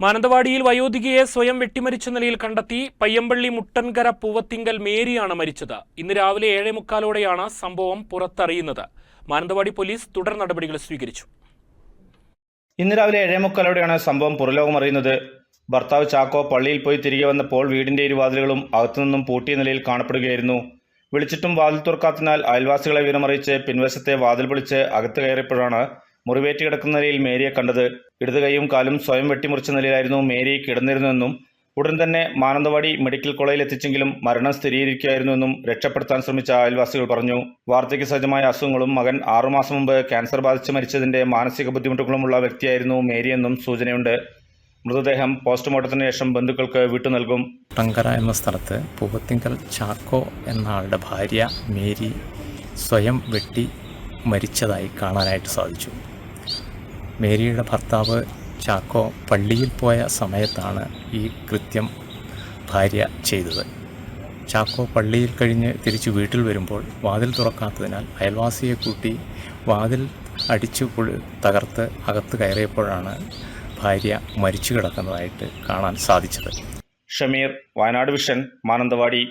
മാനന്തവാടിയിൽ വയോധികയെ സ്വയം വെട്ടിമരിച്ച നിലയിൽ കണ്ടെത്തി പയ്യമ്പള്ളി മുട്ടൻകര പൂവത്തിങ്കൽ മേരിയാണ് മരിച്ചത്. ഇന്ന് രാവിലെ ഏഴേ മുക്കാലോടെയാണ് സംഭവം പുറത്തറിയുന്നത്. മാനന്തവാടി പോലീസ് തുടർ നടപടികൾ സ്വീകരിച്ചു. ഇന്ന് രാവിലെ ഏഴേമുക്കാലോടെയാണ് സംഭവം പുറലോകം അറിയുന്നത്. ഭർത്താവ് ചാക്കോ പള്ളിയിൽ പോയി തിരികെ വന്നപ്പോൾ വീടിന്റെ ഇരുവാതിലുകളും അകത്തുനിന്നും പൂട്ടിയ നിലയിൽ കാണപ്പെടുകയായിരുന്നു. വിളിച്ചിട്ടും വാതിൽ തുറക്കാത്തതിനാൽ അയൽവാസികളെ വിവരമറിയിച്ച് പിൻവശത്തെ വാതിൽ പൊളിച്ച് അകത്ത് കയറിയപ്പോഴാണ് മുറിവേറ്റ് കിടക്കുന്ന നിലയിൽ മേരിയെ കണ്ടത് ഇടത് കൈയും കാലും സ്വയം വെട്ടിമുറിച്ച നിലയിലായിരുന്നു മേരി കിടന്നിരുന്നതെന്നും ഉടൻ തന്നെ മാനന്തവാടി മെഡിക്കൽ കോളേജിൽ എത്തിച്ചെങ്കിലും മരണം സ്ഥിരീകരിക്കുകയായിരുന്നുവെന്നും രക്ഷപ്പെടുത്താൻ ശ്രമിച്ച അയൽവാസികൾ പറഞ്ഞു. വാർദ്ധക്യ സഹജമായ അസുഖങ്ങളും മകൻ ആറുമാസം മുമ്പ് ക്യാൻസർ ബാധിച്ച് മരിച്ചതിന്റെ മാനസിക ബുദ്ധിമുട്ടുകളുമുള്ള വ്യക്തിയായിരുന്നു മേരിയെന്നും സൂചനയുണ്ട്. മൃതദേഹം പോസ്റ്റ്മോർട്ടത്തിന് ശേഷം ബന്ധുക്കൾക്ക് വിട്ടു നൽകും. ടങ്കര എന്ന സ്ഥലത്ത് പൂവത്തിങ്കൽ ചാക്കോ എന്ന ആളുടെ ഭാര്യ മേരി സ്വയം വെട്ടി മരിച്ചതായി കാണാനായിട്ട് സാധിച്ചു. മേരിയുടെ ഭർത്താവ് ചാക്കോ പള്ളിയിൽ പോയ സമയത്താണ് ഈ കൃത്യം ഭാര്യ ചെയ്തത്. ചാക്കോ പള്ളിയിൽ കഴിഞ്ഞ് തിരിച്ച് വീട്ടിൽ വരുമ്പോൾ വാതിൽ തുറക്കാത്തതിനാൽ അയൽവാസിയെ കൂട്ടി വാതിൽ അടിച്ചു തകർത്ത് അകത്ത് കയറിയപ്പോഴാണ് ഭാര്യ മരിച്ചു കിടക്കുന്നതായിട്ട് കാണാൻ സാധിച്ചത്. ഷമീർ വയനാട് വിഷൻ മാനന്തവാടി.